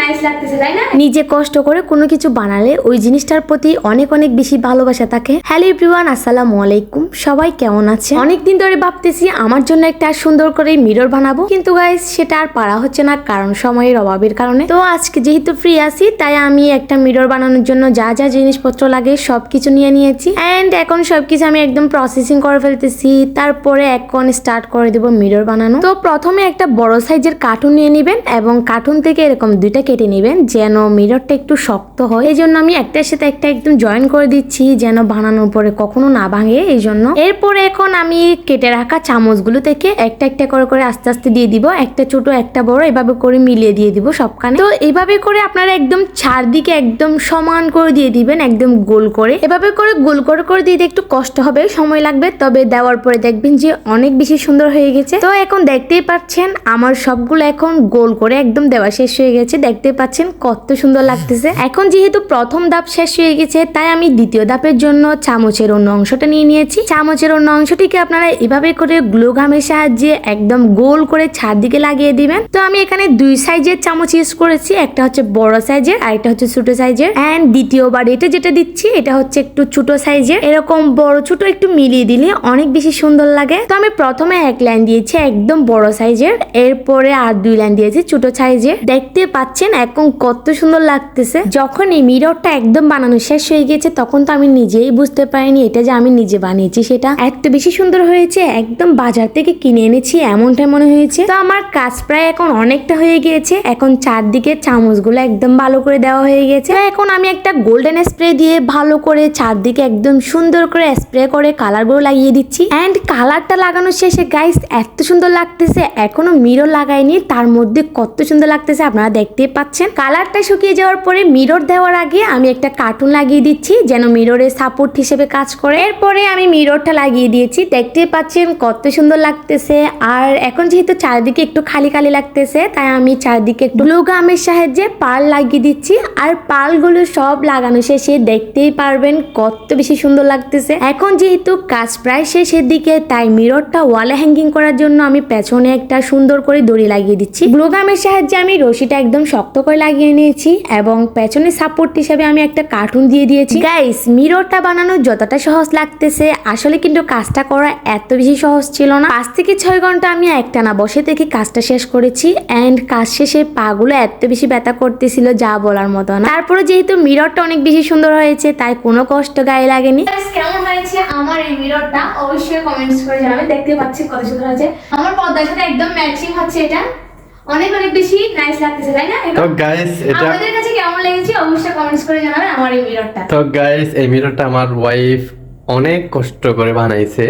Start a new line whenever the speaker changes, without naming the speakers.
Nice লাগতেছে, তাই না?
নিজে কষ্ট করে কোনো কিছু বানালে ওই জিনিসটার প্রতি অনেক অনেক বেশি ভালোবাসা থাকে। হ্যালো এভরিওয়ান আসসালামু আলাইকুম। সবাই কেমন আছে অনেকদিন ধরে ভাবতেছি আমার জন্য একটা সুন্দর করে মিরর বানাবো। কিন্তু গাইস সেটা আর পারা হচ্ছে না কারণ সময়ের অভাবের কারণে। তো আজকে যেহেতু ফ্রি আছি, তাই আমি একটা মিরর বানানোর জন্য যা যা জিনিসপত্র লাগে সব কিছু নিয়ে নিয়েছি। অ্যান্ড এখন সবকিছু আমি একদম প্রসেসিং করে ফেলতেছি। তারপরে এখন স্টার্ট করে দেবো মিরর বানানো। তো প্রথমে একটা বড় সাইজের কার্টুন নিয়ে নেবেন এবং কার্টুন থেকে এরকম দুইটা কেটে নেবেন, যেন মিররটা একটু শক্ত হয়। এই জন্য আমি একটার সাথে একটা একদম জয়েন করে দিচ্ছি, যেন বানানোর পরে কখনো না ভাঙে। এই জন্য এরপরে এখন আমি কেটে রাখা চামচগুলো থেকে একটা একটা করে করে আস্তে আস্তে দিয়ে দিব। একটা ছোট, একটা বড়, এভাবে করে মিলিয়ে দিয়ে দিব সবখানে। তো এভাবে করে আপনারা একদম চারদিকে একদম সমান করে দিয়ে দিবেন, একদম গোল করে। এভাবে করে গোল করে করে দিতে একটু কষ্ট হবে, সময় লাগবে। তবে দেওয়ার পরে দেখবেন যে অনেক বেশি সুন্দর হয়ে গেছে। তো এখন দেখতেই পাচ্ছেন, আমার সবগুলো এখন গোল করে একদম দেওয়া শেষ হয়ে গেছে। দেখতে পাচ্ছেন কত সুন্দর লাগতেছে। এখন যেহেতু প্রথম ধাপ শেষ হয়ে গেছে, তাই আমি দ্বিতীয় ধাপের জন্য চামচের অন্য অংশটা নিয়ে নিয়েছি। চামচের অন্য অংশটিকে আপনারা এভাবে করে গ্লো গামের সাহায্যে একদম গোল করে ছাদ দিকে লাগিয়ে দিবেন। তো আমি এখানে দুই সাইজের চামচ ইউজ করেছি, একটা হচ্ছে বড় সাইজের আর একটা হচ্ছে ছোট সাইজের। অ্যান্ড দ্বিতীয়বার এটা যেটা দিচ্ছি, এটা হচ্ছে একটু ছোট সাইজের। এরকম বড়, ছোট একটু মিলিয়ে দিলে অনেক বেশি সুন্দর লাগে। তো আমি প্রথমে এক লাইন দিয়েছি একদম বড় সাইজের, এরপরে আর দুই লাইন দিয়েছি ছোট সাইজের। দেখতে পাচ্ছেন এখন কত সুন্দর লাগতেছে। যখন এই মিররটা একদম বানানো শেষ হয়ে গেছে, তখন তো আমি নিজেই বুঝতে পারিনি এটা যে আমি নিজে বানিয়েছি সেটা। এত বেশি সুন্দর হয়েছে, একদম বাজার থেকে কিনে এনেছি, এমনটা মনে হয়েছে। তো আমার কাজ প্রায় এখন অনেকটা হয়ে গিয়েছে। এখন চারদিকে চামচগুলো একদম ভালো করে দেওয়া হয়ে গেছে। এখন আমি একটা গোল্ডেন স্প্রে দিয়ে ভালো করে চারদিকে একদম সুন্দর করে স্প্রে করে কালারগুলো লাগিয়ে দিচ্ছি। অ্যান্ড কালারটা লাগানোর শেষে গাইস এত সুন্দর লাগতেছে, এখনও মিরর লাগাইনি, তার মধ্যে কত সুন্দর লাগতেছে আপনারা দেখতেই পাচ্ছেন। কালারটা শুকিয়ে যাওয়ার পরে মিরর দেওয়ার আগে আমি একটা কার্টুন লাগিয়ে দিচ্ছি, যেন মিররের সাপোর্ট হিসেবে কাজ করে। এরপরে আমি মিররটা লাগিয়ে দিয়েছি। দেখতে পাচ্ছেন কত সুন্দর লাগতেছে। আর এখন যেহেতু চারিদিকে একটু খালি খালি লাগতেছে, তাই আমি চারিদিকে একটু ব্লু গামের সাহায্যে পাল লাগিয়ে দিচ্ছি। আর পালগুলো সব লাগানো শেষে দেখতেই পারবেন কত বেশি সুন্দর লাগতেছে। এখন যেহেতু কাজ প্রায় শেষের দিকে, তাই মিররটা ওয়ালে হ্যাঙ্গিং করার জন্য আমি পেছনে একটা সুন্দর করে দড়ি লাগিয়ে দিচ্ছি। গ্লু গামের সাহায্যে আমি রশিটা একদম শক্ত করে লাগিয়ে নিয়েছি এবং পেছনে সাপোর্ট হিসাবে আমি একটা কার্টুন দিয়ে দিয়েছি। গাইস মিররটা বানানো যতটা সহজ লাগতেছে, আসলে কিন্তু কাজটা করা এত বেশি সহজ ছিল না। পাঁচ থেকে ছয় ঘণ্টা আমি একটানা বসে থেকে কাজটা শেষ করেছি অ্যান্ড কাজ শেষে পাগুলো এত বেশি ব্যথা করতেছিল যা বলার মতো না। তারপরে যেহেতু মিররটা অনেক বেশি সুন্দর হয়েছে, তাই কোনো কষ্ট গায়ে লাগেনি।
কেমন হয়েছে আমার এই মিররটা অবশ্যই কমেন্টস করে জানাবেন দেখতে পাচ্ছি কত সুন্দর হয়েছে। আমার পর্দার সাথে একদম ম্যাচিং হচ্ছে এটা। অনেক অনেক বেশি নাইস লাগতেছে তাই না?
তো গাইস এটা
আমাদের কাছে কেমন লেগেছে অবশ্যই কমেন্টস করে জানাবেন আমার এই মিররটা
তো গাইস এই মিররটা আমার ওয়াইফ অনেক কষ্ট করে বানাইছে।